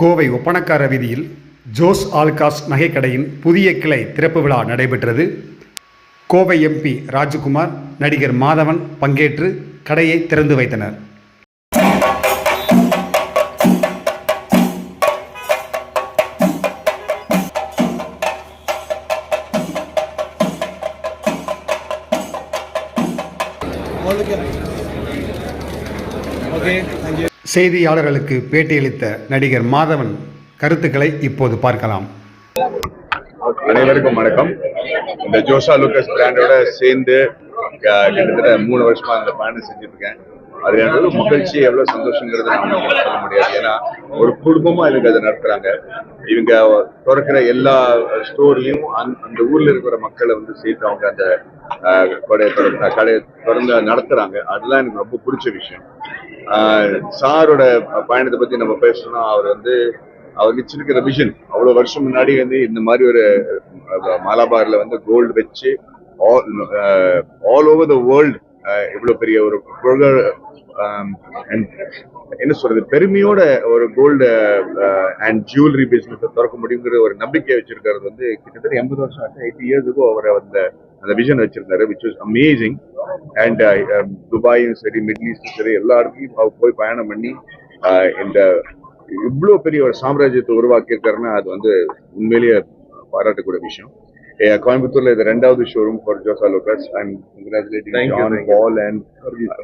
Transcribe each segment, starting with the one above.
கோவை ஒப்பனக்கார வீதியில் ஜோஸ் ஆல்காஸ் நகைக்கடையின் புதிய கிளை திறப்பு விழா நடைபெற்றது. கோவை எம்பி ராஜ்குமார் நடிகர் மாதவன் பங்கேற்று கடையை திறந்து வைத்தனர். Okay, thank you. செய்தியாளர்களுக்கு பேட்டியளித்த நடிகர் மாதவன் கருத்துக்களை இப்போது பார்க்கலாம். அனைவருக்கும் வணக்கம். இந்த ஜோஷா லூக்கஸ் பிராண்டோட சேர்ந்து கிட்டத்தட்ட மூணு வருஷமா இந்த பயணம் செஞ்சுட்டு இருக்கேன் அது எவ்வளவு மகிழ்ச்சி எவ்வளவு சந்தோஷங்கிறது நம்ம சொல்ல முடியாது. ஏன்னா ஒரு குடும்பமா இவங்க அதை நடத்துறாங்க. இவங்க திறக்கிற எல்லா ஸ்டோர்லயும் அந்த ஊர்ல இருக்கிற மக்களை வந்து சேர்த்து அவங்க அந்த கடையை திறந்த கடையை திறந்து நடத்துறாங்க. அதெல்லாம் எனக்கு ரொம்ப பிடிச்ச விஷயம். சாரோட பயணத்தை பத்தி நம்ம பேசணும்னா அவர் வந்து அவர் வச்சிருக்கிற விஷன் அவ்வளவு வருஷம் முன்னாடி வந்து இந்த மாதிரி ஒரு அஹ், மலபார்ல வந்து கோல்டு வச்சு ஆல் ஓவர் த வேர்ல்டு இவ்வளவு பெரிய ஒரு புகழ் என்ன சொல்றது பெருமையோட ஒரு கோல்டு அண்ட் ஜுவல்லரி பிசினஸ் திறக்க முடியுங்கிற ஒரு நம்பிக்கை வச்சிருக்கிறது வந்து கிட்டத்தட்ட எண்பது வருஷம் ஆச்சு. எயிட்டி இயர்ஸுக்கும் அவர் அந்த அந்த விஷன் வச்சிருந்தாரு விச் வாஸ் அமேசிங் அண்ட் துபாயும் சரி மிடில் ஈஸ்டும் சரி எல்லா இடத்துலையும் போய் பயணம் பண்ணி இந்த இவ்வளவு பெரிய ஒரு சாம்ராஜ்யத்தை உருவாக்கி இருக்காருன்னா அது வந்து உண்மையிலேயே பாராட்டக்கூடிய விஷயம். கோயம்புத்தூர்ல இது ரெண்டாவது showroom for Jos Alukkas I'm congratulating John Paul and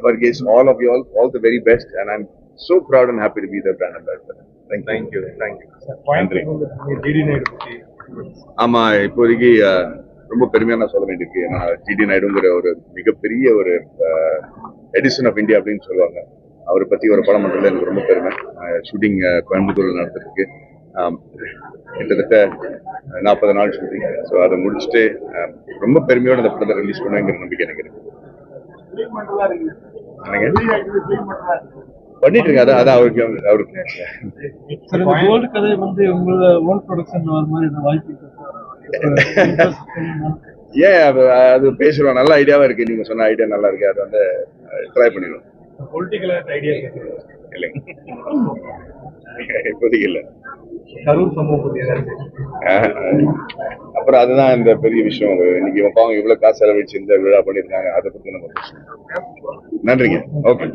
Varghese all of you all all the very best and I'm so proud and happy to be the brand ambassador. Thank you. Thank you thank you. நன்றி DD Naidu பத்தி. ஆமா இப்போதைக்கு ரொம்ப பெருமையா நான் சொல்ல வேண்டியிருக்கு. ஏன்னா ஜிடி நாயுடுங்கிற ஒரு மிகப்பெரிய ஒரு எடிசன் ஆஃப் இந்தியா அப்படின்னு சொல்லுவாங்க. அவரை பத்தி ஒரு படம் பண்றதுல எனக்கு ரொம்ப பெருமை. ஷூட்டிங் கோயம்புத்தூர்ல நடத்திருக்கு கிட்டத்தட்ட நாற்பது நாள் ஷூட்டிங் ஸோ அதை முடிச்சுட்டு ரொம்ப பெருமையோட அந்த படத்தை ரிலீஸ் பண்ணுவேங்கிற நம்பிக்கை எனக்கு இருக்கு. பண்ணிட்டு இருக்கேன் அதான் அதான் அவருக்கு அவருக்கு ஏன் அது பேசுறோம் நல்ல ஐடியாவா இருக்கு. நீங்க சொன்ன ஐடியா நல்லா இருக்கு. அது வந்து ட்ரை பண்ணிடுவோம் இல்லைங்க இப்போதைக்கு இல்லை. அப்புறம் அதுதான் இந்த பெரிய விஷயம். இன்னைக்கு பாவம் இவ்வளவு காசு செலவழிச்சு இந்த விழா பண்ணிருக்காங்க அதை பத்தி நம்ம நன்றிங்க. ஓகே.